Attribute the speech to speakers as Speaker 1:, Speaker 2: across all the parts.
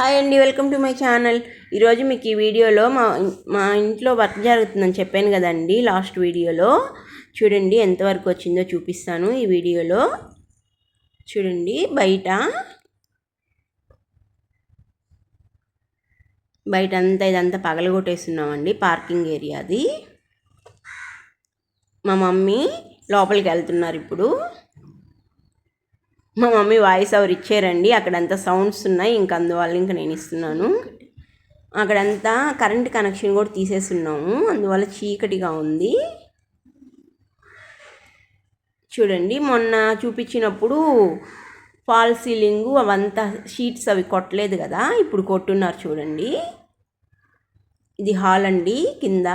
Speaker 1: Hi అండి welcome to my channel. ఈరోజు మీకు ఈ వీడియోలో మా మా ఇంట్లో వర్క్ జరుగుతుందని చెప్పాను కదండి లాస్ట్ వీడియోలో. చూడండి ఎంతవరకు వచ్చిందో చూపిస్తాను ఈ వీడియోలో. చూడండి బయట. బయట అంతా ఇదంతా పగలగొట్టేస్తున్నామండి పార్కింగ్ ఏరియాది. మా మమ్మీ లోపలికి వెళ్తున్నారు ఇప్పుడు. మా మమ్మీ వాయిస్ ఓవర్ ఇచ్చారండి. అక్కడంతా సౌండ్స్ ఉన్నాయి. ఇంక అందువల్ల ఇంక నేను ఇస్తున్నాను. అక్కడంతా కరెంట్ కనెక్షన్ కూడా తీసేస్తున్నాము అందువల్ల చీకటిగా ఉంది. చూడండి మొన్న చూపించినప్పుడు ఫాల్ సీలింగు అవంతా షీట్స్ అవి కొట్టలేదు కదా ఇప్పుడు కొట్టున్నారు చూడండి. ఇది హాల్ అండి కింద.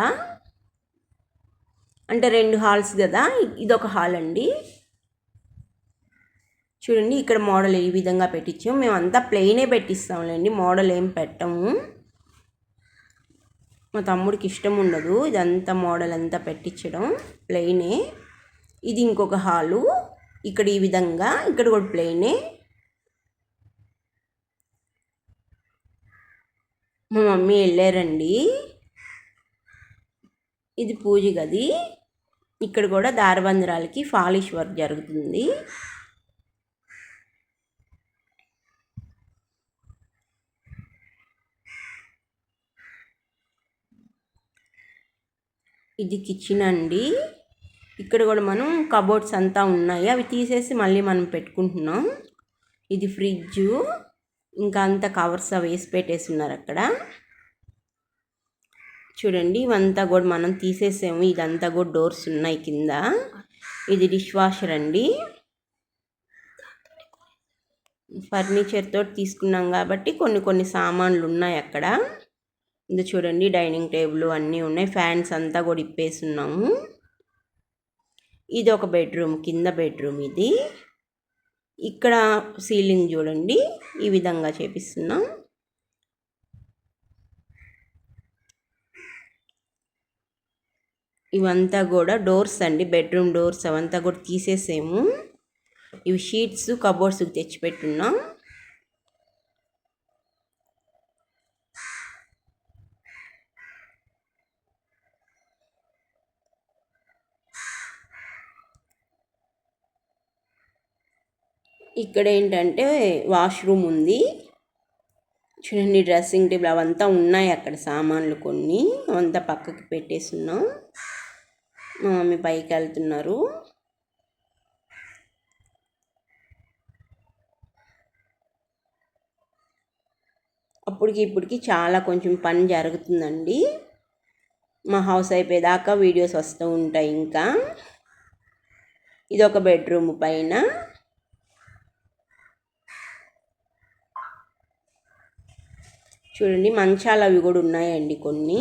Speaker 1: అంటే రెండు హాల్స్ కదా ఇదొక హాల్ అండి. చూడండి ఇక్కడ మోడల్ ఈ విధంగా పెట్టించాము మేమంతా ప్లెయినే పెట్టిస్తాంలేండి. మోడల్ ఏం పెట్టము. మా తమ్ముడికి ఇష్టం ఉండదు. ఇదంతా మోడల్ అంతా పెట్టించడం ప్లెయినే ఇది ఇంకొక హాలు. ఇక్కడ ఈ విధంగా ఇక్కడ కూడా ప్లెయినే మా మమ్మీ వెళ్ళారండి. ఇది పూజ గది. ఇక్కడ కూడా దారబంధరాలకి ఫాలిష్ వర్క్ జరుగుతుంది. ఇది కిచెన్ అండి. ఇక్కడ కూడా మనం కబోర్డ్స్ అంతా ఉన్నాయి. అవి తీసేసి మళ్ళీ మనం పెట్టుకుంటున్నాం. ఇది ఫ్రిడ్జ్ ఇంకా అంత కవర్స్ అవి వేసి పెట్టేసి ఉన్నారు అక్కడ. చూడండి ఇవంతా కూడా మనం తీసేసాము. ఇదంతా కూడా డోర్స్ ఉన్నాయి కింద. ఇది డిష్ వాషర్ అండి ఫర్నిచర్తో తీసుకున్నాం కాబట్టి కొన్ని కొన్ని సామాన్లు ఉన్నాయి అక్కడ. ఇది చూడండి డైనింగ్ టేబుల్ అన్నీ ఉన్నాయి. ఫ్యాన్స్ అంతా కూడా ఇప్పేస్తున్నాము ఇది ఒక బెడ్రూమ్ కింద బెడ్రూమ్ ఇది. ఇక్కడ సీలింగ్ చూడండి ఈ విధంగా చేపిస్తున్నాం. ఇవంతా కూడా డోర్స్ అండి బెడ్రూమ్ డోర్స్ అవంతా కూడా తీసేసాము. ఇవి షీట్స్ కబోర్డ్స్కి తెచ్చిపెట్టున్నాం. ఇక్కడ ఏంటంటే వాష్రూమ్ ఉంది. చూడండి డ్రెస్సింగ్ టేబుల్ అవంతా ఉన్నాయి అక్కడ సామాన్లు కొన్ని. అవంతా పక్కకి పెట్టేస్తున్నాం మా మమ్మీ పైకి వెళ్తున్నారు. అప్పటికి ఇప్పటికి చాలా కొంచెం పని జరుగుతుందండి. మా హౌస్ అయిపోయేదాకా వీడియోస్ వస్తూ ఉంటాయి ఇంకా. ఇది ఒక బెడ్రూమ్ పైన. చూడండి మంచాలు అవి కూడా ఉన్నాయండి కొన్ని.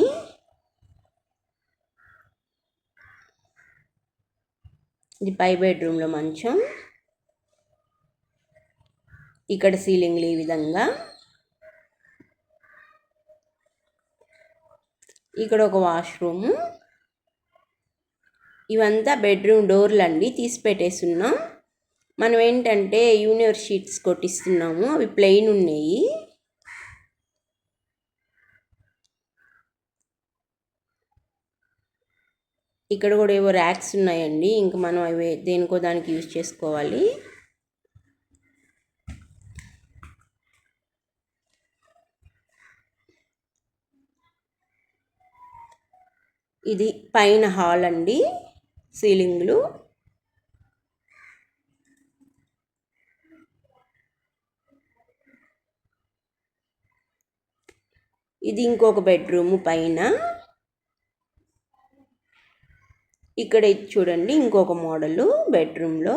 Speaker 1: ఇది పై బెడ్రూమ్లో మంచం. ఇక్కడ సీలింగ్లు ఈ విధంగా. ఇక్కడ ఒక వాష్రూమ్. ఇవంతా బెడ్రూమ్ డోర్లు అండి తీసి పెట్టేస్తున్నాం. మనం ఏంటంటే యూనివర్స్ షీట్స్ కొట్టిస్తున్నాము అవి ప్లెయిన్ ఉన్నాయి. ఇక్కడ కూడా ఏవో ర్యాక్స్ ఉన్నాయండి. ఇంకా మనం అవి దేనికో దానికి యూజ్ చేసుకోవాలి. ఇది పైన హాల్ అండి. సీలింగ్లు ఇది ఇంకొక బెడ్రూమ్ పైన. ఇక్కడ చూడండి ఇంకొక మోడలు బెడ్రూమ్లో.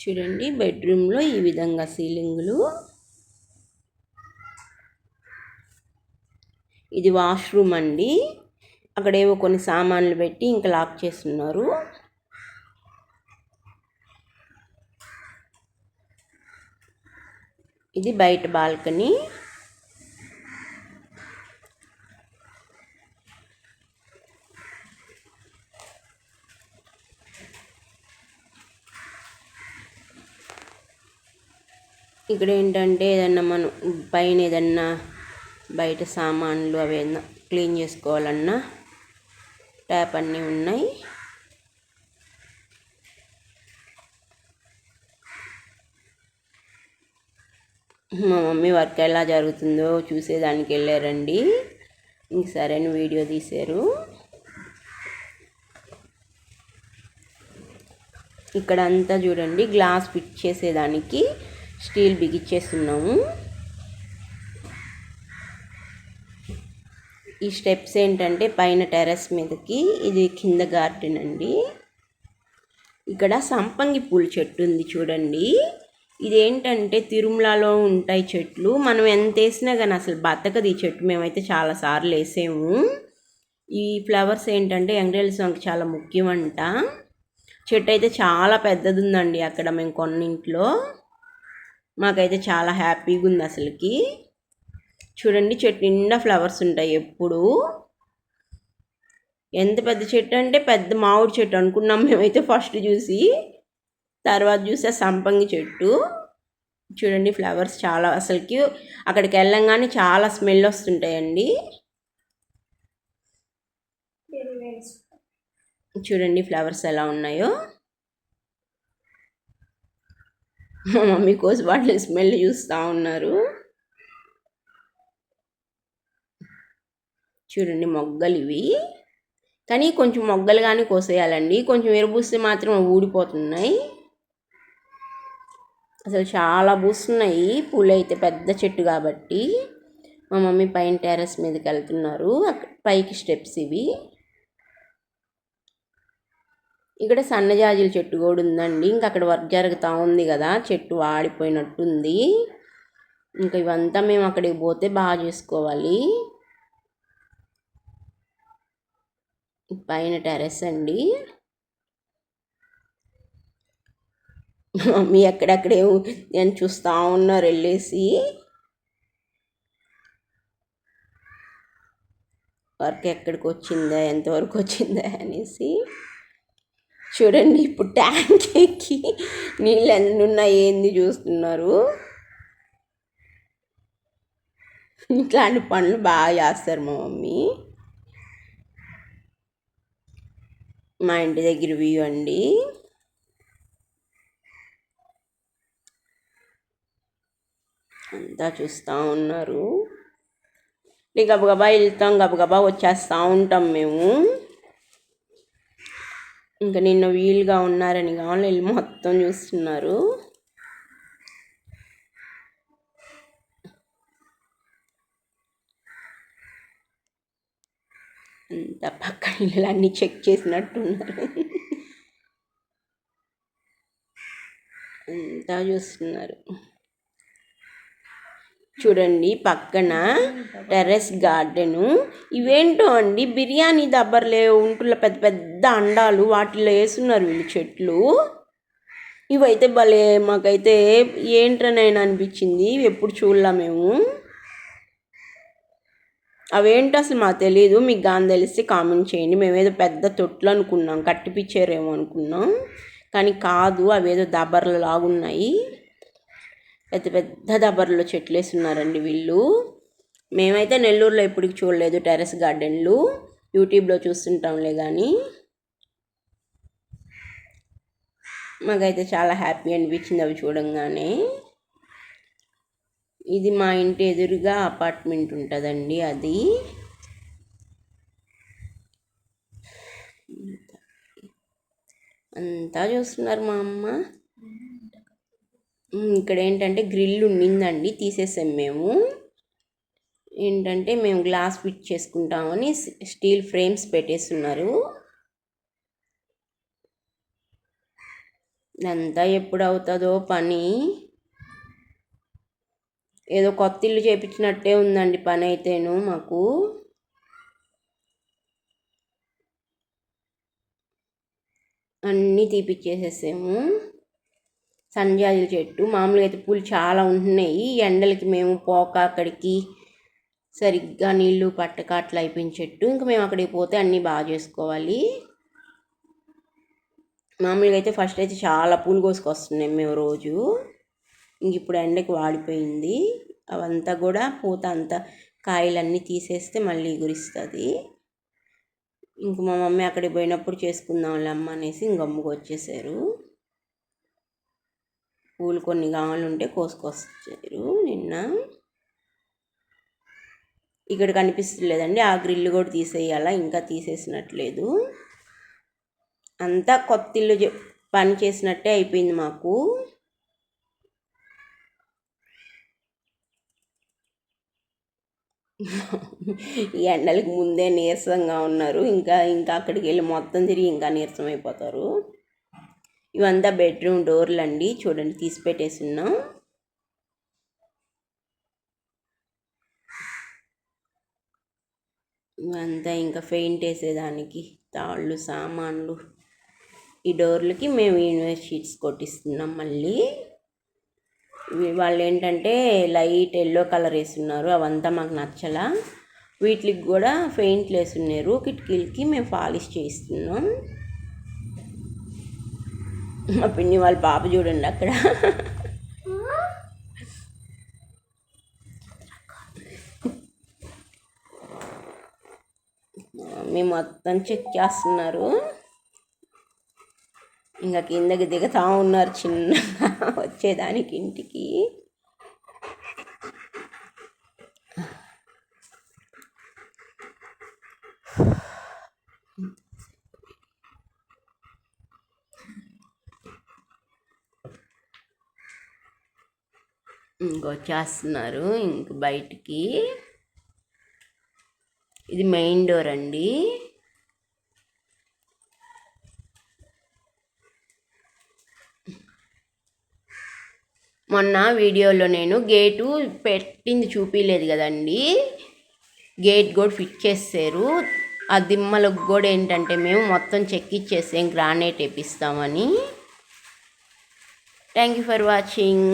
Speaker 1: చూడండి బెడ్రూమ్లో ఈ విధంగా సీలింగ్లు. ఇది వాష్రూమ్ అండి. అక్కడేవో కొన్ని సామాన్లు పెట్టి ఇంకా లాక్ చేస్తున్నారు. ఇది బయట బాల్కనీ. ఇక్కడ ఏంటంటే ఏదన్నా మనం పైన ఏదన్నా బయట సామాన్లు అవి ఏదన్నా క్లీన్ చేసుకోవాలన్నా ట్యాప్ అన్నీ ఉన్నాయి. మా మమ్మీ వర్క్ ఎలా జరుగుతుందో చూసేదానికి వెళ్ళారండి ఇంక సరైన వీడియో తీశారు. ఇక్కడ అంతా చూడండి గ్లాస్ ఫిట్ చేసేదానికి స్టీల్ బిగిచ్చేస్తున్నాము. ఈ స్టెప్స్ ఏంటంటే పైన టెర్రస్ మీదకి ఇది కింద గార్డెన్ అండి. ఇక్కడ సంపంగి పూల చెట్టు ఉంది చూడండి. ఇదేంటంటే తిరుమలలో ఉంటాయి చెట్లు. మనం ఎంత వేసినా కానీ అసలు బతకదు ఈ చెట్టు. మేమైతే చాలా సార్లు వేసాము. ఈ ఫ్లవర్స్ ఏంటంటే ఎంగ్రేల్ సాంగ్ చాలా ముఖ్యమంట. చెట్టు అయితే చాలా పెద్దది ఉందండి అక్కడ మేము కొన్నింట్లో. మాకైతే చాలా హ్యాపీగా ఉంది అసలుకి. చూడండి చెట్టు నిండా ఫ్లవర్స్ ఉంటాయి ఎప్పుడు. ఎంత పెద్ద చెట్టు అంటే పెద్ద మామిడి చెట్టు అనుకున్నాం మేమైతే ఫస్ట్ చూసి తర్వాత చూసే సంపంగి చెట్టు. చూడండి ఫ్లవర్స్ చాలా అసలుకి అక్కడికి వెళ్ళంగానే చాలా స్మెల్ వస్తుంటాయండి. చూడండి ఫ్లవర్స్ ఎలా ఉన్నాయో మా మమ్మీ కోసి బాటిల్ స్మెల్ చూస్తూ ఉన్నారు. చూడండి మొగ్గలు ఇవి. కానీ కొంచెం మొగ్గలు కానీ కోసేయాలండి. కొంచెం ఎరుబూస్తే మాత్రం ఊడిపోతున్నాయి. అసలు చాలా పూస్తున్నాయి. పూలు అయితే పెద్ద చెట్టు కాబట్టి మా మమ్మీ పైన టెర్రస్ మీదకి వెళ్తున్నారు. పైకి స్టెప్స్ ఇవి. ఇక్కడ సన్నజాజుల చెట్టు కూడా ఉందండి. ఇంకా అక్కడ వర్క్ జరుగుతూ ఉంది కదా చెట్టు వాడిపోయినట్టుంది. ఇంకా ఇవంతా మేము అక్కడికి పోతే బాగా చేసుకోవాలి. పైన టెర్రస్ అండి. మమ్మీ ఎక్కడెక్కడే నేను చూస్తూ ఉన్నారు వెళ్ళేసి. వర్క్ ఎక్కడికి వచ్చిందా ఎంతవరకు వచ్చిందా అనేసి. చూడండి ఇప్పుడు ట్యాంక్ ఎక్కి నీళ్ళు ఎన్ని ఉన్నాయి ఏంది చూస్తున్నారు? ఇట్లాంటి పనులు బాగా చేస్తారు మా మమ్మీ. మా ఇంటి దగ్గర వ్యూ అండి అంతా చూస్తూ ఉన్నారు. గబగబా వెళ్తాం గబగబా వచ్చేస్తూ ఉంటాం మేము. ఇంకా నిన్న వీలుగా ఉన్నారని కావాలి మొత్తం చూస్తున్నారు. అంత పక్క అన్నీ చెక్ చేసినట్టున్నారు. అంతా చూస్తున్నారు. చూడండి పక్కన టెర్రస్ గార్డెను. ఇవేంటో అండి బిర్యానీ దబ్బర్లే ఉంటున్న పెద్ద పెద్ద అండాలు వాటిలో వేస్తున్నారు వీళ్ళు చెట్లు. ఇవైతే భలే మాకైతే ఏంటనైనా అనిపించింది ఎప్పుడు చూడలా మేము. అవేంటో అసలు మాకు తెలియదు మీకు కానీ తెలిస్తే కామెంట్ చేయండి. మేమేదో పెద్ద తొట్లు అనుకున్నాం కట్టిపిచ్చారేమో అనుకున్నాం. కానీ కాదు అవేదో దబ్బర్లు లాగున్నాయి పెద్ద పెద్ద దబర్లో చెట్లు వేస్తున్నారండి వీళ్ళు. మేమైతే నెల్లూరులో ఎప్పటికి చూడలేదు టెర్రస్ గార్డెన్లు. యూట్యూబ్లో చూస్తుంటాంలే కానీ మాకైతే చాలా హ్యాపీ అనిపించింది అవి చూడంగానే. ఇది మా ఇంటి ఎదురుగా అపార్ట్మెంట్ ఉంటుందండి అది. అంతా చూస్తున్నారు మా అమ్మ. ఇక్కడ ఏంటంటే గ్రిల్ ఉండిందండి తీసేసాం మేము. ఏంటంటే మేము గ్లాస్ ఫిట్ చేసుకుంటామని స్టీల్ ఫ్రేమ్స్ పెట్టేస్తున్నారు. ఇదంతా ఎప్పుడు అవుతుందో పని. ఏదో కొత్త ఇల్లు చేపించినట్టే ఉందండి పని అయితేను మాకు. అన్నీ తీపిచ్చేసేసాము. సంజాజుల చెట్టు. మామూలుగా అయితే పూలు చాలా ఉంటున్నాయి. ఎండలకి మేము పోక అక్కడికి సరిగ్గా నీళ్ళు పట్టక అట్లా అయిపోయిన చెట్టు. ఇంకా మేము అక్కడికి పోతే అన్నీ బాగా చేసుకోవాలి. మామూలుగా అయితే ఫస్ట్ అయితే చాలా పూలు కోసుకొస్తున్నాం మేము రోజు. ఇంక ఇప్పుడు ఎండకి వాడిపోయింది. అవంతా కూడా పూత అంతా కాయలన్నీ తీసేస్తే మళ్ళీ గురిస్తుంది. ఇంక మా మమ్మీ అక్కడికి పోయినప్పుడు చేసుకుందాంలే అమ్మ అనేసి ఇంక అమ్మకు వచ్చేసారు. పూలు కొన్ని కావాలంటే కోసుకొచ్చారు నిన్న. ఇక్కడ కనిపిస్తలేదండి. ఆ గ్రిల్ కూడా తీసేయాలా? ఇంకా తీసేసినట్లేదు. అంతా కొత్త ఇల్లు పని చేసినట్టే అయిపోయింది మాకు. ఈ ఎండలకి ముందే నీరసంగా ఉన్నారు. ఇంకా ఇంకా అక్కడికి వెళ్ళి మొత్తం తిరిగి ఇంకా నీరసం అయిపోతారు. ఇవంతా బెడ్రూమ్ డోర్లు అండి చూడండి తీసి పెట్టేసి ఉన్నాం ఇవంతా ఇంకా పెయింట్ వేసేదానికి తాళ్ళు సామాన్లు. ఈ డోర్లకి మేము యూనివర్స్ షీట్స్ కొట్టిస్తున్నాం మళ్ళీ. వాళ్ళు ఏంటంటే లైట్ ఎల్లో కలర్ వేస్తున్నారు. అవంతా మాకు నచ్చలా. వీటికి కూడా పెయింట్లు వేస్తున్నారు. కిటికీలకి మేము పాలిష్ చేయిస్తున్నాం. మా పిన్ని వాళ్ళ పాప చూడండి అక్కడ. మమ్మీ మొత్తం చెక్ చేస్తున్నారు. ఇంకా కిందకి దిగుతా ఉన్నారు చిన్నగా వచ్చేదానికి ఇంటికి. ఇంకొచ్చేస్తున్నారు. ఇంక బయటికి. ఇది మెయిన్ డోర్ అండి. మొన్న వీడియోలో నేను గేటు పెట్టింది చూపించలేదు కదండి. గేట్ కూడా ఫిట్ చేసారు ఆ దిమ్మలకు కూడా ఏంటంటే మేము మొత్తం చెక్కిచ్చేసాం granite వేపిస్తామని. Thank you for watching.